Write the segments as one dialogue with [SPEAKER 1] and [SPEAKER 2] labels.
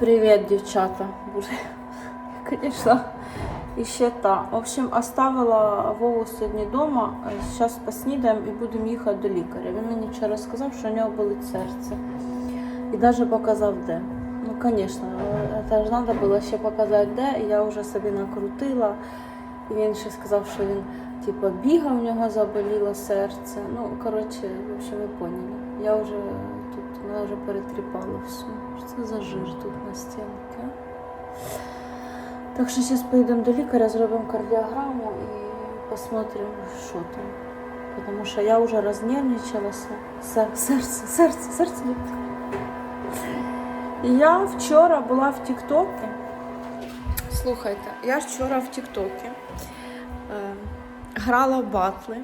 [SPEAKER 1] Привет, девчата. Боже, конечно, ще та. В общем, оставила Вову сьогодні вдома. Зараз поснідаємо і будемо їхати до лікаря. Він мені вчора сказав, що у нього болить серце. І навіть показав де. Ну, звісно, це ж треба було ще показати де. І я вже собі накрутила. І він ще сказав, що він типу, бігав, в нього заболіло серце. Ну, коротше, в общем, ви поняли. Я вже мене вже перетріпало все. Що це за жир тут на стінці? Так що зараз поїдемо до лікаря, зробимо кардіограму і посмотрим, що там. Тому що я вже рознервничалася. Сер- Серце, серце, серце. Я вчора була в Тіктокі. Слухайте, я вчора в Тіктокі е, грала в батли.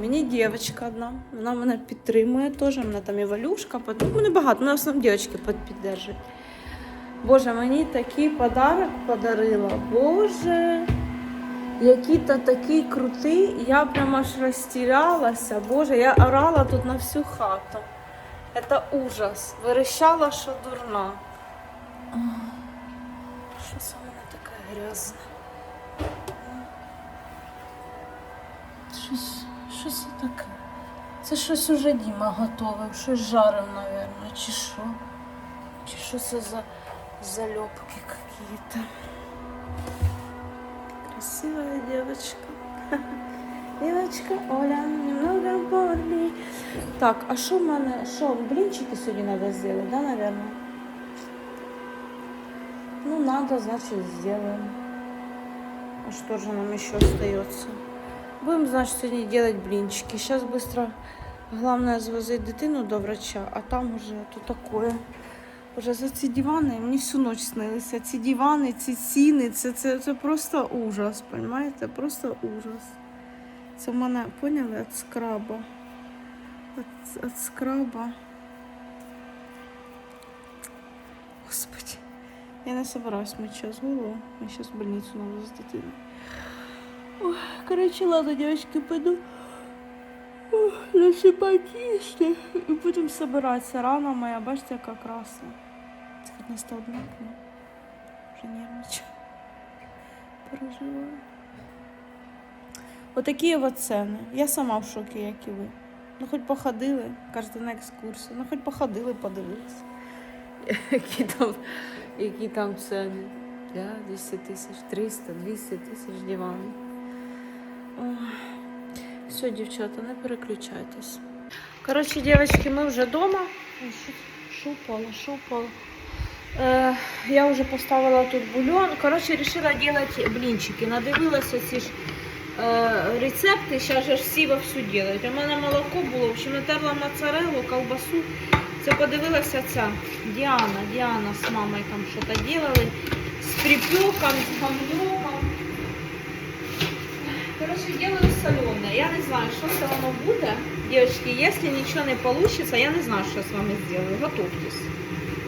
[SPEAKER 1] Мені дівчинка одна, вона мене підтримує теж, мене там і Валюшка, ну, мене багато, мене в основному дівчатки під- піддержують. Боже, мені такий подарок подарила. Боже, який то такий крутий. Я прямо аж розтірялася. Боже, я орала тут на всю хату. Это ужас. Верещала, що дурна. Що це в мене таке грязне? Щось, таке. Це щось уже Діма готовив, щось жарив, мабуть, чи що. Чи що це за залепки какие-то. Красивая девочка. Девочка Оля, немного боли. Так, а що в мене? Що, блінчики сьогодні зробити, да, наверное? Ну, надо, значит, сделаем. А что же нам еще остается? Будем, значит, сегодня делать блинчики. Сейчас быстро, главное, завозить дитину до врача, а там уже то такое. Уже за ці дивани мені всю ніч снилися. Ці дивани, ці ціни, це, це, це просто ужас, понимаєте? Просто ужас. Це в мене, поняли, від скраба. Від, від скраба. Господи. Я не собираюсь мыть сейчас голову. Я сейчас в больницу надо с. Ой, короче, ладно, девочки, пойду ой, насыпать їсти. І будемо собиратися. Рана моя, бачите, яка красна. Це хоч не вікно. Вже нервничаю. Переживаю. Отакі от ціни. Я сама в шокі, як і ви. Ну, хоч походили, кажете, на екскурсію. Ну, хоч походили, подивилися. Які там, які там ціни. 200 тисяч, 300, 200 тисяч диван. Все, дівчата, не переключайтесь. Коротше, дівчатки, ми вже вдома. Що упало? Е, я вже поставила тут бульон. Коротше, вирішила робити блінчики. Надивилася ці ж е, рецепти, зараз же всі вовсю роблять. У мене молоко було, в общем, натерла моцарелу, колбасу. Це подивилася ця Діана. Діана з мамою там щось робили. З припеком, з гамбургом. Короче, делаю соленое. Я не знаю, что с воно буде. Девочки, если ничего не получится, я не знаю, что с вами сделаю. Готовьтесь.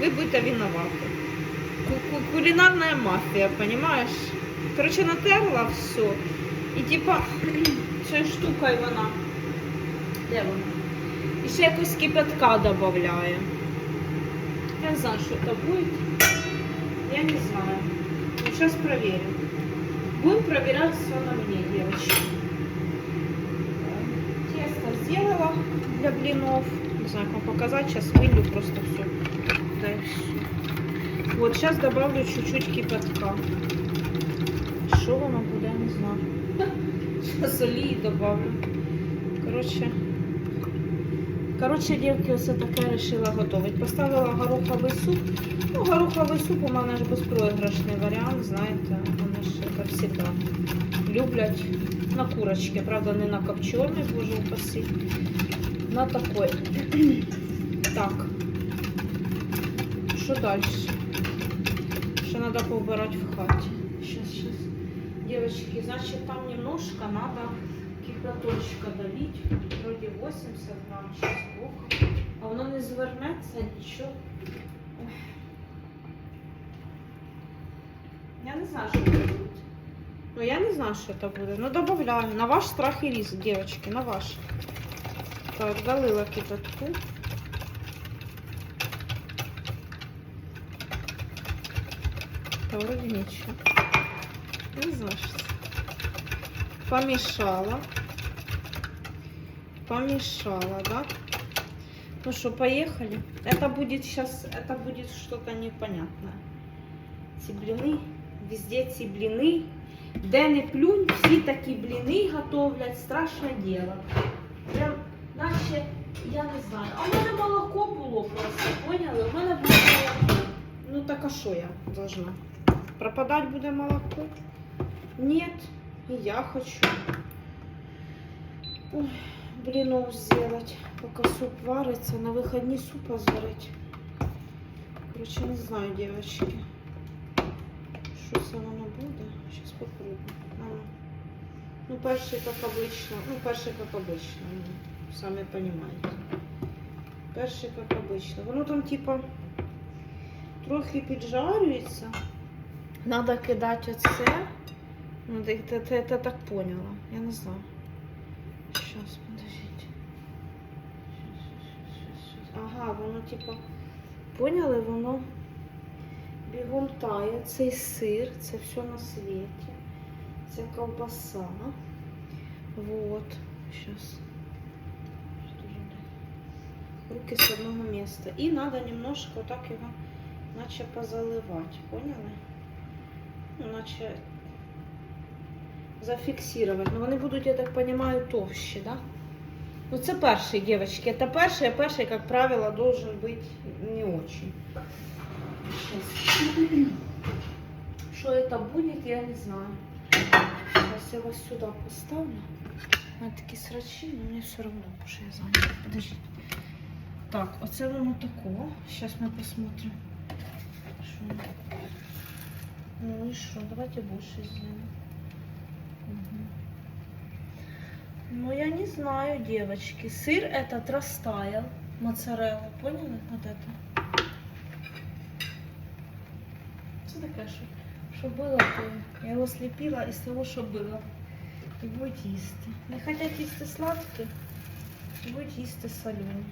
[SPEAKER 1] Вы будете виноваты. Ку- ку- Кулинарная мафия, понимаешь? Короче, натерла все. І типа, цією штукою вона. Де вона? І ще якось кипятка додаю. Я не знаю, що це буде. Я не знаю. Ну, Сейчас проверим. Будем проверять все на мне, девочки. Тесто сделала для блинов. Не знаю, как вам показать. Сейчас вылью просто все. Да все. Вот, сейчас добавлю чуть-чуть кипятка. Что воно буде, я не знаю. Сейчас олії добавлю. Короче, Коротше, дівки, ось таке вирішила готувати. Поставила гороховий суп. Ну, гороховий суп у мене ж безпроіграшний варіант, знаєте, ж, як люблять на курочки. Правда, не на копчений, боже упаси. На такой. Так. Що далі? Ще треба поубирати в хаті. Сейчас, сейчас. Девочки, значит, там немножко надо кипяточка долить. Вроде 80 грамм сколько. А воно не звернеться, нічого. Я не знаю, це буде. Ну, я не знаю, що це буде. Ну, добавляю. На ваш страх і риск, девочки, на ваш. Так, долила кипятку. Та вроді нічого. Не знаю, що це. Помешала. Помешала, да? Ну что, поехали. Это будет сейчас, это будет что-то непонятное. Ці бліни, везде ці бліни. Де не плюнь, всі такі бліни готовлять, страшне діло. Прям, наче, я не знаю. А в мене молоко було просто, поняли? У мене було молоко. Ну так а що я должна? Пропадать буде молоко? Нет, и я хочу. Ой, блинов сделать, пока суп варится, на выходные супа сварить. Короче, не знаю, девочки. Що це воно буде? Сейчас попробую. Ну, перший, як обично. Ну, перший, як обично. Ну, самі понимаете. Перший, як обично. Воно там, типа, трохи піджарюється. Надо кидати оце. Ну, ти, ти, ти, ти так поняла. Я не знаю. Щас, щас. Ага, воно, типа, поняли, воно бігом тає. Цей сир, це все на світі. Це ковбаса. Вот. Сейчас. Руки с одного места. И надо немножко вот так его наче позаливать. Поняли? Ну, наче зафіксувати. Ну, вони будуть, я так розумію, товщі, да? Ну, це перший, дівчатки. Це перший, а перший, як правило, должен бути не очень. Щас. Що це буде, я не знаю. Зараз я вас сюди поставлю. У мене такі срачі, але мені все одно, що я зайнята. Подождіть. Так, оце воно такого. Зараз ми посмотрим. Що? воно. Ну и что, давайте больше сделаем. Мгм. Ну, я не знаю, девочки. Сыр этот растаял. Моцарелла, поняли? Вот это. Что такое, что, что было, то я его слепила из того, что было. И будете їсти. Не хотят їсти сладкий, и будете їсти солені.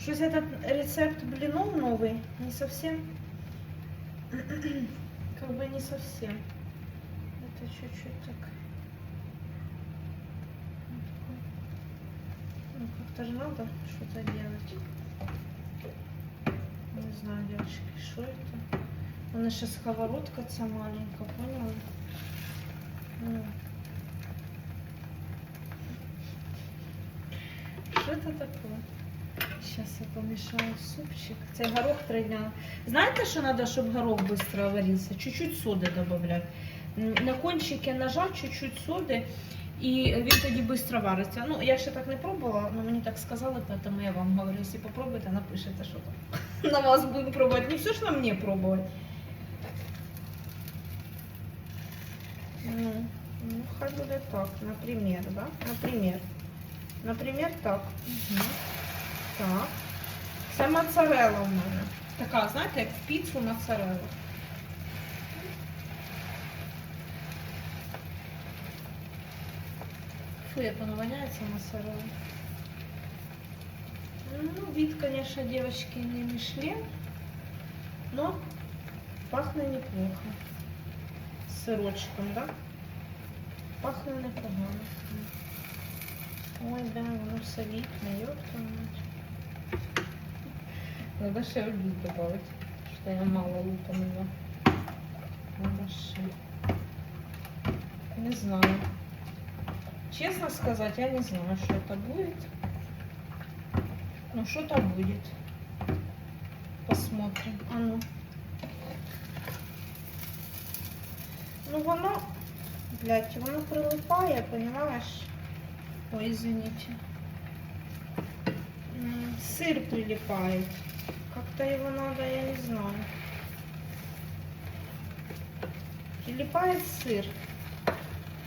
[SPEAKER 1] Щось этот рецепт блинов новый не совсем как бы не совсем. Это чуть-чуть так. Вот такой. Ну, как-то же надо что-то делать. Не знаю, девочки, что это. Нас сейчас сковородка ця маленька, поняла? Ну. Что это такое? Сейчас я помешаю супчик. Це горох три дня. Знаєте, що треба, щоб горох швидко варився? Чуть-чуть соди додати. На кончике ножа чуть-чуть соди, і він тоді швидко вариться. Ну, я ще так не пробувала, але мені так сказали, тому я вам говорю, якщо попробуйте, напишите, що там. На вас будемо пробувати. Не все ж на мені пробувати. Ну, ну, хай буде так, наприклад, да? Наприклад. Наприклад, так. Угу. Так. Це моцарелла у мене. Така, знаєте, як в піцу моцарелла. Фу, як воно воняється моцарелла. Ну, вид, конечно, девочки, не Мишлен, но пахнет неплохо. Сырочком, да? Пахнет непогано. Ой, да, воно все вікна, мать. Надо ще олій добавить, что я мало лупанула. Надо ще. Не знаю. Честно сказать, я не знаю, что это будет. Ну, что-то будет. Посмотрим. А ну. Ну, воно, блядь, воно прилипає, понимаешь? Ой, извините. М, Сыр прилипает. Как-то его надо, я не знаю. Прилипает сыр.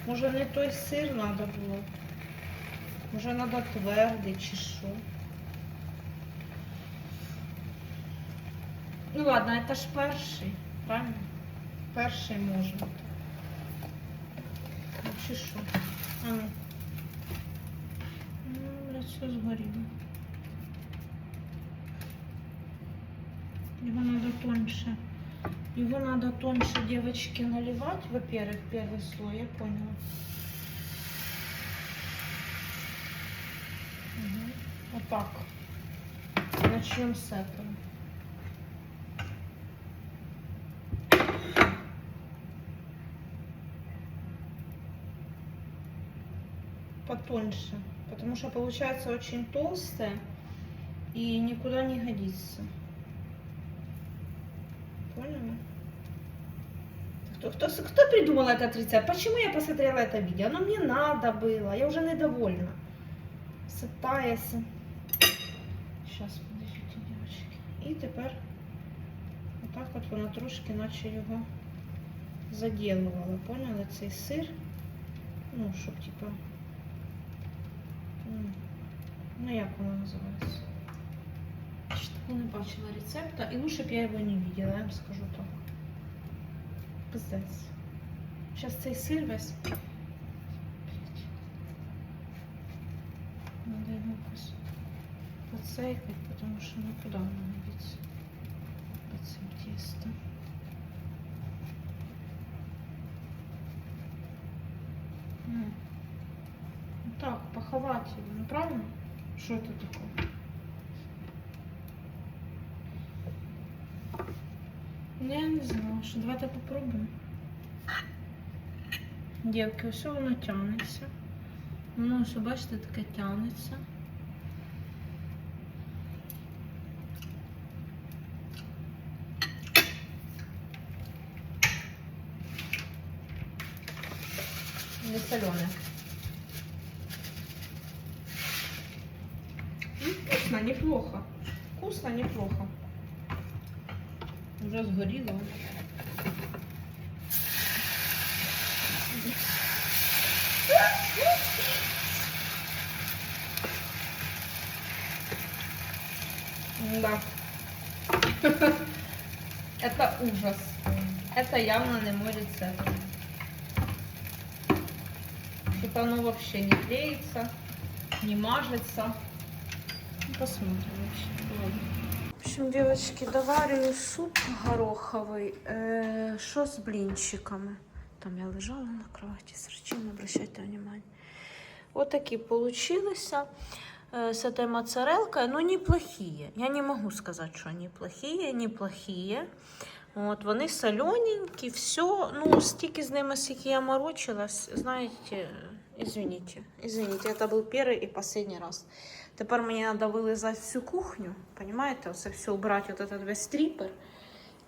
[SPEAKER 1] Може не той сир надо було. Може надо твердий чи що. Ну ладно, это ж перший, правильно? Перший можна. Ну Чи що? А ну. Ну, блядь, все згоріло. Його надо тоньше. Его надо тоньше девочки наливать, во-первых, первый слой, я поняла. Мгм. Вот так. Начнем с этого. Потоньше, потому что получается очень толстая и никуда не годится. Поняла? Кто, кто, кто придумал этот рецепт? Почему я посмотрела это видео? Оно мне надо было, я уже недовольна. Сытається. Сейчас, подождите, девочки. І тепер отак от вона трошки наче його заділувала. Поняли? Цей сир. Ну, щоб типа. Ну, як воно називається? Ще такого не бачила рецепта. І лучше б я його не видела, я вам скажу так. Пиздець. Зараз цей сир весь. Надо його якось поцейкати, тому що нікуди воно не діться. Під цим тістом. Ну Так, поховать его, ну правильно? Что это такое? Ну, я не знала, що давайте попробуємо. Дівки, ось воно тягнеться. Воно, ось, бачите, таке тягнеться. Не соленое. Не мой рецепт. Что-то оно вообще не клеится, не мажется. Ну, Посмотрим вообще. В общем, девочки, доварюю суп гороховий. Е, Що з блінчиками? Там я лежала на кроваті, срачи, не обращайте внимание. Вот такие получились э, с этой моцарелкой. Ну, неплохие. Я не могу сказать, что они плохие, неплохие. От, вони солененькі, все. Ну, стільки з ними, скільки я морочилась, знаєте, извините, извините, це був перший і останній раз. Тепер мені треба вилизати всю кухню, понимаете, оце все убрати, вот этот весь трипер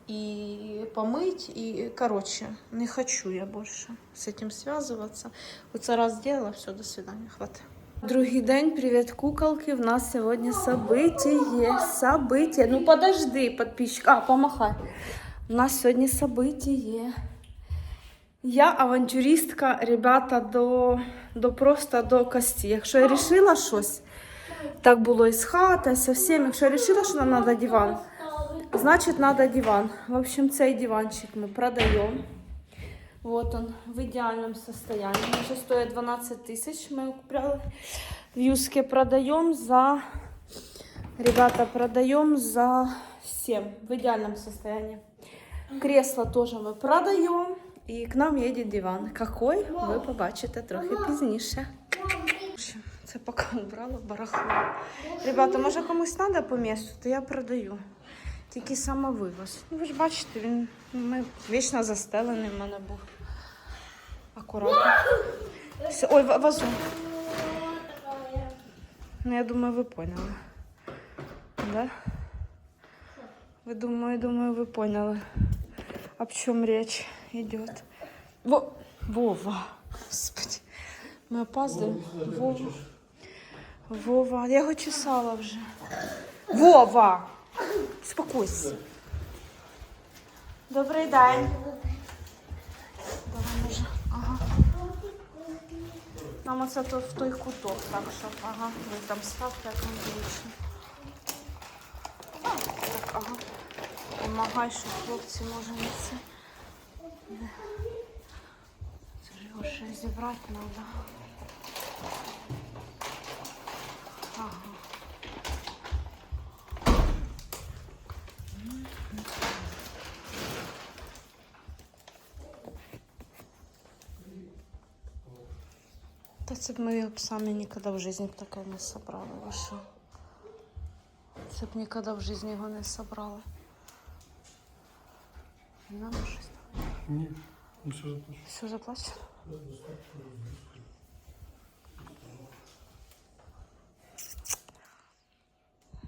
[SPEAKER 1] и помыть, и, короче, не хочу я больше с этим связываться. Оце раз сделала, все, до свидания, хватит. Другий день, привет, куколки. В нас сегодня событие, событие. Ну подожди, подписчик. А, помахай. У нас сьогодні событие. Я авантюристка, ребята, до, до просто до кості. Якщо я рішила щось, так було і з хати, со всім. Якщо я рішила, що нам треба диван, значить треба диван. В общем, цей диванчик ми продаємо. Вот он в идеальном состоянии. Он уже стоит 12 тысяч. Мы его купляли в Юске. Продаем за... Ребята, продаем за 7 в идеальном состоянии. Кресло тоже мы продаем. І к нам їде диван. Какой, ви побачите трохи пізніше. Це поки убрала барахло. Ребята, може комусь треба по місту, то я продаю. Тільки самовивоз. Ну, ви ж бачите, він ми, вічно застелений в мене був. Акуратно. Все. Ой, ва- вазон. Ну, я думаю, ви поняли. Да? Ви думаю, думаю, ви поняли, об чем речь идет. Во... Вова. Господи. Ми опаздуємо. Вова. Вова. Я його чесала вже. Вова! Успокойся. Добрий день. Давай, може. Ага. Нам оце тут в той куток, так що, ага, ви там ставте, як вам зручно. Ага допомагай, що хлопці може не це. Це ж його ще зібрати треба. Ага. Та це б ми його сами ніколи в житті таке не зібрали ви? Це б ніколи в житті його не собрали. Не надо щось?
[SPEAKER 2] Ні, ну що ж ти?
[SPEAKER 1] Все заплачено?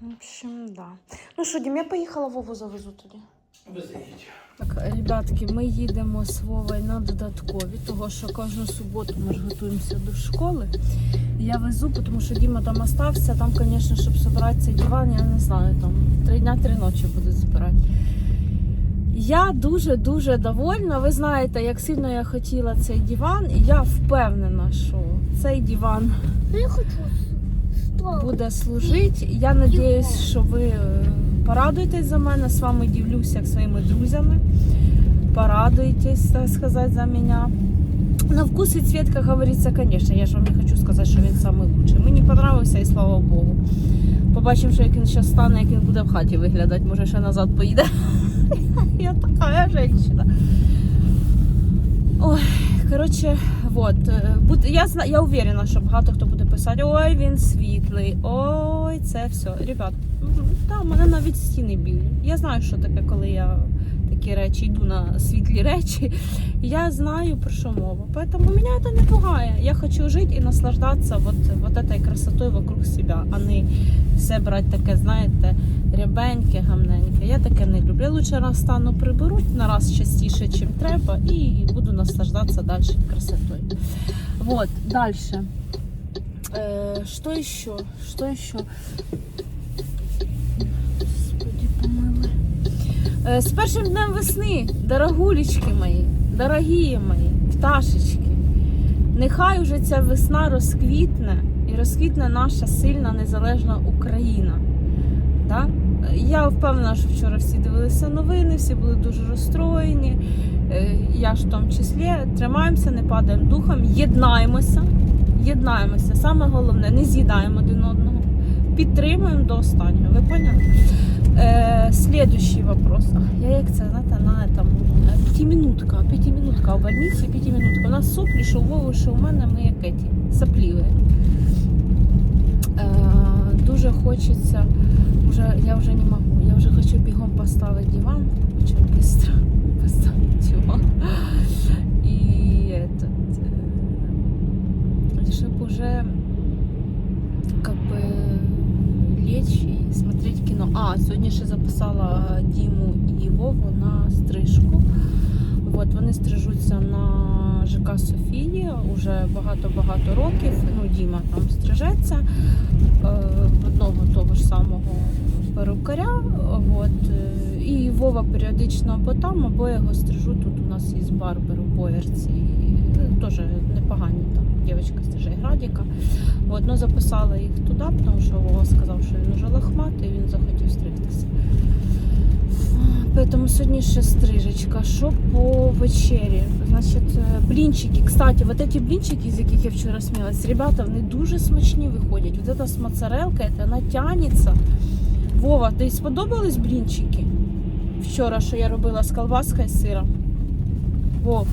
[SPEAKER 1] В общем, да. Ну що, Дім, я поїхала Вову завезу тоді. Так, ребятки, ми їдемо з Вовою на додаткові, того що кожну суботу ми ж готуємося до школи. Я везу, тому що Діма там остався. Там, звісно, щоб збирати цей диван, я не знаю, там три дня, три ночі будуть збирати. Я дуже-дуже довольна. Ви знаєте, як сильно я хотіла цей диван, і я впевнена, що цей диван
[SPEAKER 3] Я хочу
[SPEAKER 1] буде служити. Я сподіваюся, що ви е, порадуєтесь за мене. З вами ділюся як своїми друзями. Порадуйтесь, так сказати, за мене. На вкус і цвет, как говорится, конечно, я ж вам не хочу сказати, що він самий лучший. Мені понравився і слава Богу. Побачимо, що як він зараз стане, як він буде в хаті виглядати, може ще назад поїде. Я така женщина. Ой, коротше, вот. Я, я уверена, що багато хто буде писати, ой, він світлий, ой, це все. Ребят, в мене навіть стіни білі. Я знаю, що таке, коли я такі речі йду на світлі речі. Я знаю, про що мова. Поэтому меня это не пугає. Я хочу жити і наслаждатися вот, вот этой красотою вокруг себя, а не все брати таке, знаєте, рябеньке, гамненьке. Я таке не люблю. Я лучше раз стану приберуть на раз частіше, чим треба, і буду наслаждатися далі красотою. Вот, дальше. Э, что еще? Что еще? З першим днем весни, дорогулечки мої, дорогі мої, пташечки. Нехай уже ця весна розквітне і розквітне наша сильна незалежна Україна. Е, Я впевнена, що вчора всі дивилися новини, всі були дуже розстроєні. Е, Я ж в тому числі тримаємося, не падаємо духом, єднаємося, єднаємося. Саме головне, не з'їдаємо один одного, підтримуємо до останнього. Ви поняли? Э, следующий вопрос. Ах, Я як це, знаєте, на этом, е, пятиминутка, пятиминутка в больниці, пятиминутка. У нас соплі, що у Вови, що у мене, ми як эти, сопливі. Е, дуже хочеться, вже, я вже не можу, я вже хочу бігом поставити диван, хочу швидко поставити диван. І этот, е, щоб уже А, сьогодні ще записала Діму і Вову на стрижку. От, вони стрижуться на ЖК Софії уже багато-багато років. Ну, Діма там стрижеться е, одного того ж самого перукаря. От, е, і Вова періодично або там, або я його стрижу. Тут у нас є барбер у Боярці. Е, Теж непогані там дівчинка стриже Градіка. От, ну, записала їх туди, тому що Вова сказав, що він уже лохматий, і він захотів стригтися. Поэтому сьогодні ще стрижечка. Що по вечері? Значить, е, блінчики. Кстати, вот эти блінчики, з яких я вчора сміялась, ребята, вони дуже смачні виходять. Вот эта з моцарелка, вона тянеться. Вова, тобі сподобались блінчики? Вчора, що я робила з колбаскою і сиром. Вов,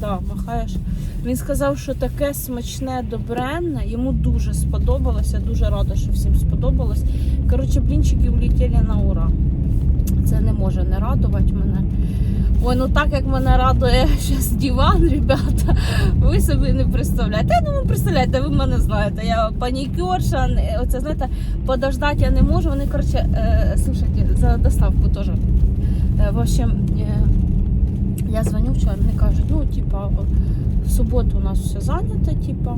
[SPEAKER 1] да, махаєш. Він сказав, що таке смачне, добренне, йому дуже сподобалося. Дуже рада, що всім сподобалось. Коротше, блінчики улетіли на ура. Це не може не радувати мене. Ой, ну так як мене радує зараз диван, ребята, ви собі не представляєте. Я думаю, представляєте, ви мене знаєте. Я панікерша, оце знаєте, подождати я не можу. Вони, коротше, е, слушайте, за доставку теж. Е, в общем, е, я дзвоню вчора, мені кажуть, ну, типа, в суботу у нас все зайнято, типа,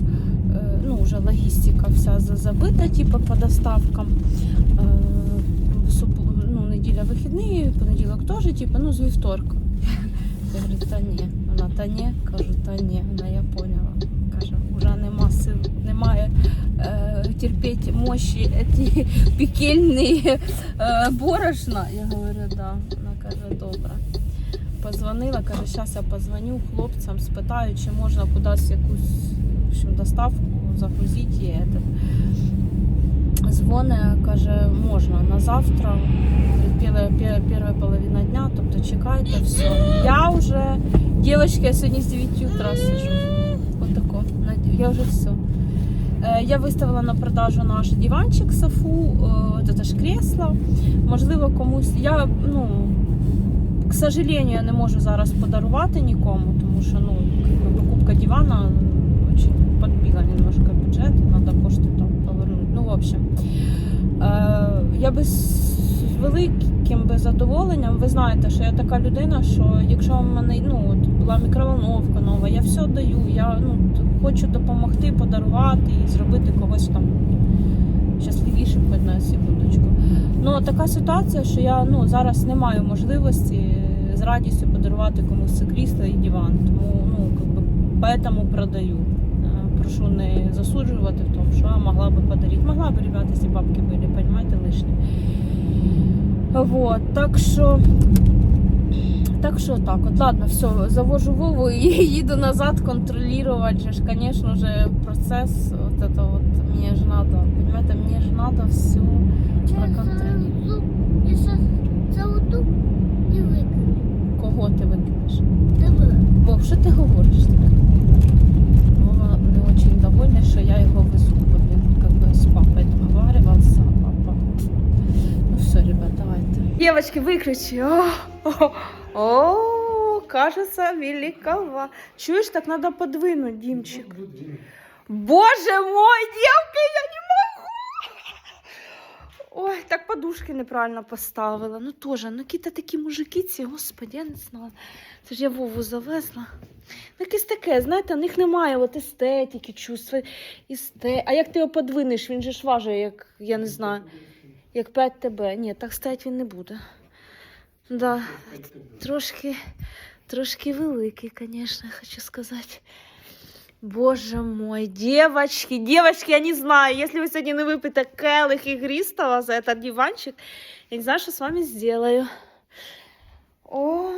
[SPEAKER 1] е, ну, вже логістика вся забита, типа, по доставкам. Е, ну, неділя вихідний, понеділок теж, типа, ну, з вівторка. Я говорю, та ні. Вона та ні, кажу, та ні, вона я поняла. Каже, вже нема сил, немає е, терпіти мощі ці пекельні е, борошна. Я говорю, да. Вона каже, добре. Позвонила, каже, зараз я позвоню хлопцям, спитаю, чи можна кудись якусь в общем, доставку загрузити. Дзвоне, каже, можна на завтра, перша, половина дня, тобто чекайте, все. Я вже, дівчатки, я сьогодні з 9 утра сижу. Отако. Я вже все. Я виставила на продажу наш диванчик Софу, е, це ж кресло. Можливо, комусь. Я, ну, к сожалению, я не можу зараз подарувати нікому, тому що ну, покупка дивана очень подбила немножко бюджет, надо кошти там повернути. Ну, в общем, е, я би з великим би задоволенням, ви знаєте, що я така людина, що якщо в мене ну, от була мікроволновка нова, я все даю. Я ну, хочу допомогти, подарувати і зробити когось там щасливішим хоч на секундочку. Ну, така ситуація, що я ну, зараз не маю можливості з радістю подарувати комусь це крісло і диван. Тому ну, как би, поэтому продаю. Е, Прошу не засуджувати в тому, що я могла би подарити. Могла бы, ребята, если бабки были, понимаете, лишні. Вот, так що. Так що так, от ладно, все, завожу Вову і їду назад контролювати. Же ж, конечно же, процес. Вот это вот мне же надо, понимаете, мне же надо все проконтролювати. Кого ти викинеш?
[SPEAKER 3] Тебе.
[SPEAKER 1] Вов, що ти говориш? Вова не очень довольний, що я його везу, бо він как бы з папою договаривался, а папа. Ну все, ребят, давайте. Девочки, выключи. О, о, о, кажется, великова. Чуешь, так надо подвинуть, Димчик. Боже мой, девка, я не могу. Ой, так подушки неправильно поставила. Ну тоже, ну які-то такі мужики ці, господи, я не знала. Це ж я Вову завезла. Ну, якесь таке, знаєте, у них немає от естетики, чувства. Есте... А як ти його подвинеш, він же ж важить, як, я не знаю, як 5 ТБ. Ні, так стоять він не буде. Да, трошки, трошки великий, конечно, хочу сказать. Боже мой, девочки, девочки, я не знаю, если вы сегодня не выпьете келих игристого за этот диванчик, я не знаю, что с вами сделаю. О,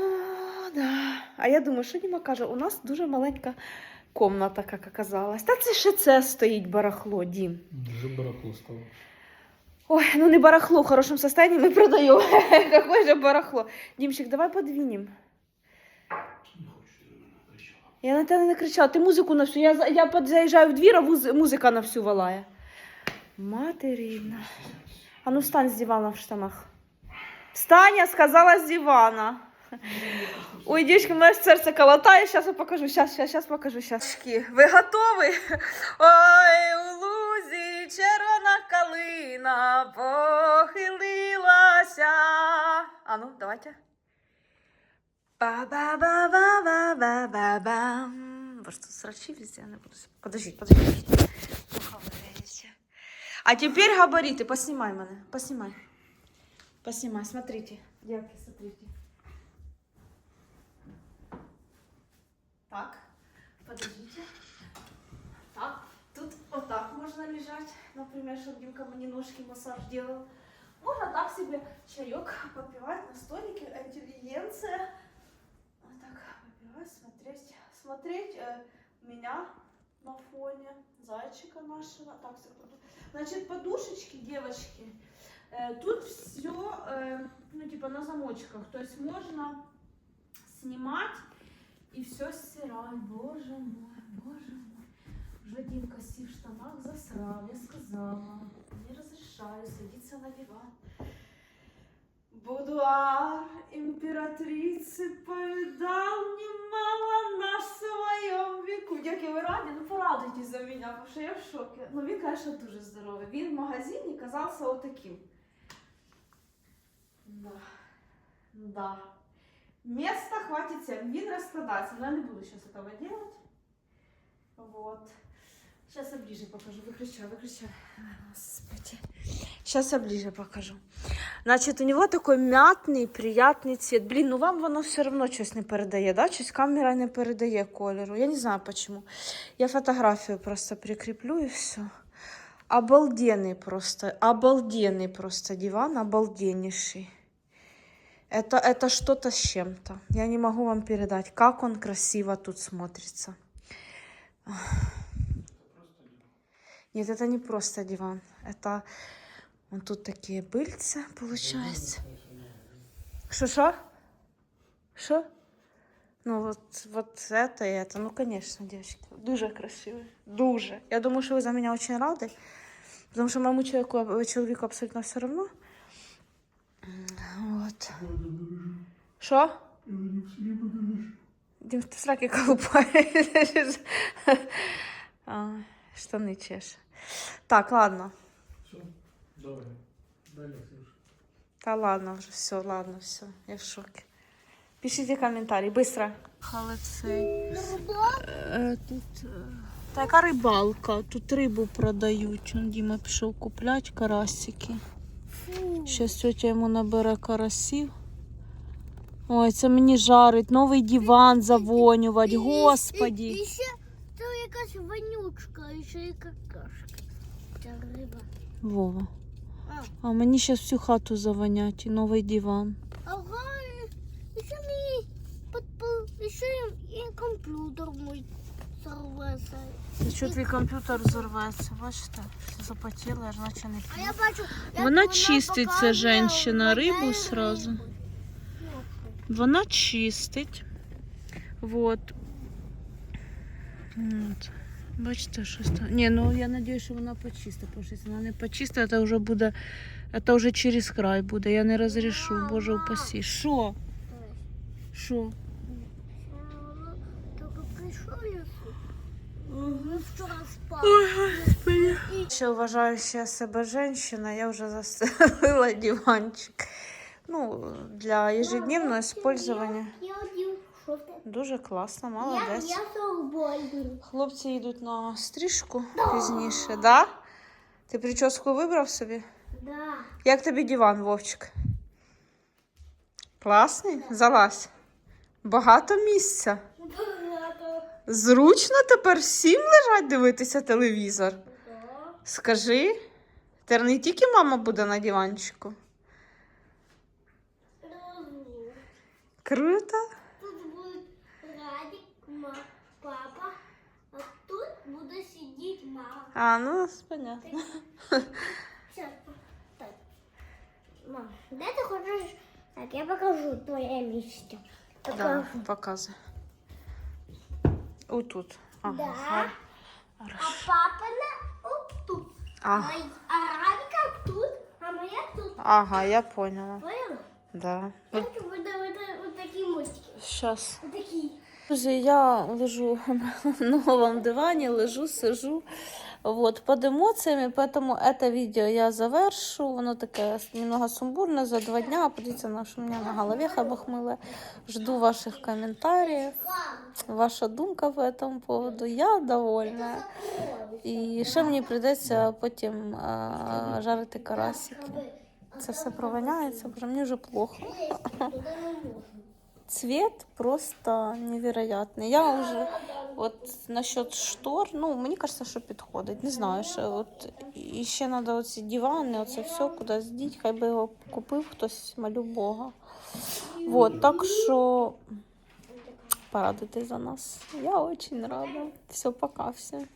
[SPEAKER 1] да. А я думаю, що Діма каже, у нас дуже маленька комната, як оказалось. Та це ще це стоїть барахло, Дім.
[SPEAKER 2] Уже барахло стало.
[SPEAKER 1] Ой, ну не барахло, в хорошем состоянии мы продаем. Какое же барахло. Димчик, давай подвинем. Я на тебе не кричала, ти музику на всю. Я, я заїжджаю в двір, а музика на всю валає. Материна. А ну встань з дивана в штанах. Встань, я сказала з дивана. Ой, дівчатки, мене серце колотає, зараз я покажу, зараз, зараз, зараз покажу, зараз. Ви готові? Ой, у лузі червона калина похилилася. А ну, давайте. Ба-ба-ба-ба-ба-ба-бам. Боже, тут срачи везде, я не буду. Подожди, подожди. подожди. Плохо выглядите. А теперь габариты. Поснимай мене. Поснимай. Поснимай, смотрите. Девки, смотрите. Так, подождите. Так, тут вот так можно лежать. Например, чтобы Димка мне ножки массаж делал. Можно так себе чаек попивать на столике. Интеллигенция. Смотреть. Э, меня на фоне зайчика нашего. Так, секунду. Значит, подушечки, девочки. э, тут все, ну, типа на замочках. То есть можно снимать и все стирать. Боже мой, боже мой. Уже Димка в штанах засрал, я сказала. Не разрешаю садиться на диван. Будуар императрицы повидал немало на своем веку. Як ви раді? Ну порадуйтесь за мене, тому що я в шокі. Ну він, конечно, дуже здоровий. Він в магазині казався отаким. Да. Да. Места хватит всем. Він розкладається. Но я не буду сейчас этого делать. Вот. Сейчас я ближе покажу. Выключай, выключай. Господи. Сейчас я ближе покажу. Значит, у него такой мятный, приятный цвет. Блин, ну вам воно все равно щось не передає, да? Щось камера не передає кольору. Я не знаю почему. Я фотографию просто прикреплю и все. Обалденный просто, обалденный просто диван, обалденнейший. Это, это что-то с чем-то. Я не могу вам передать, как он красиво тут смотрится. Нет, это не просто диван. Это он тут такие пильця, получается. Что? Что? Що? Ну, вот, вот это и это. Ну, конечно, девочки. Дуже красивые. Дуже. Я думаю, что вы за мене дуже раді. Тому що моєму чоловіку, человеку абсолютно все равно. Вот. Що? Дім, ты сраки колупаєш. А, Штани чеш. Так, ладно.
[SPEAKER 2] Давай. Далі, Ксюша.
[SPEAKER 1] Та ладно вже, все, ладно, все. Я в шокі. Пишіть коментарі, быстро. Халицей. Е, тут. е, Та яка рибалка? Тут рибу продають. Он Діма пішов купляти карасики. Щас тетя йому набере карасів. Ой, це мені жарить. Новий диван завонювати. Господі.
[SPEAKER 3] І ще це якась вонючка, і ще і какашка. Ця риба.
[SPEAKER 1] Вова.
[SPEAKER 3] А.
[SPEAKER 1] Мені зараз всю хату завонять і новий диван.
[SPEAKER 3] Ага, і ще мені підпил, і ще і комп'ютер мій сорвався.
[SPEAKER 1] Що твій комп'ютер взорветься, бачите? Все запотіло, аж наче не
[SPEAKER 3] як
[SPEAKER 1] Вона чистить, ця
[SPEAKER 3] показує
[SPEAKER 1] женщина, рибу сразу. Вона чистить. Вот. От. Бачите, що там. Ні, ну я сподіваюся, що вона почистить, тому що якщо вона не почистить, це вже буде. Це вже через край буде. Я не розрішу, боже упасі. Що? Що?
[SPEAKER 3] Е, ну, Тільки прийшов я
[SPEAKER 1] Ще себе жінка, я вже застелила диванчик. Ну, для ежедневного использования.
[SPEAKER 3] Я один, що ти?
[SPEAKER 1] Дуже класно,
[SPEAKER 3] Я,
[SPEAKER 1] молодець.
[SPEAKER 3] я футбольний.
[SPEAKER 1] Хлопці йдуть на стрижку пізніше, да? Ти прическу вибрав собі?
[SPEAKER 3] Да.
[SPEAKER 1] Як тобі диван, Вовчик? Класний? Залазь. Багато місця.
[SPEAKER 3] Багато.
[SPEAKER 1] Зручно тепер всім лежать дивитися телевізор.
[SPEAKER 3] Да.
[SPEAKER 1] Скажи, тепер не тільки мама буде на диванчику. Круто.
[SPEAKER 3] мама.
[SPEAKER 1] А, ну, понятно.
[SPEAKER 3] Сейчас, так. Мам, де ти хочеш? Так, я покажу твоє місце.
[SPEAKER 1] Да,
[SPEAKER 3] Покажу.
[SPEAKER 1] показуй. Отут. Ага.
[SPEAKER 3] Да.
[SPEAKER 1] гар-
[SPEAKER 3] А
[SPEAKER 1] Хорошо.
[SPEAKER 3] папина от тут.
[SPEAKER 1] Ага.
[SPEAKER 3] А, а Радика тут, а моя тут.
[SPEAKER 1] ага, я поняла.
[SPEAKER 3] Поняла?
[SPEAKER 1] Да.
[SPEAKER 3] Як буде вот такі мультики.
[SPEAKER 1] Сейчас.
[SPEAKER 3] Вот такі.
[SPEAKER 1] Друзі, я лежу на новому дивані, лежу, сижу. Вот, под эмоциями, поэтому это видео я завершу. Воно таке немного сумбурне за два дня. Подивіться, на що у мене на голові хабахмиле. Жду ваших комментариев. Ваша думка по этому поводу. Я довольна. І ще мені прийдеться потім а, жарити карасики. Це все провоняється, боже, мені вже плохо. Цвет просто невероятный. Я уже вот насчет штор, ну, мені кажется, що підходить. Не знаю, що от ще треба оці дивани, оце все кудись діть, хай би його купив хтось малю Бога. Вот, так що порадуйтесь за нас. Я очень рада. Все, пока всім.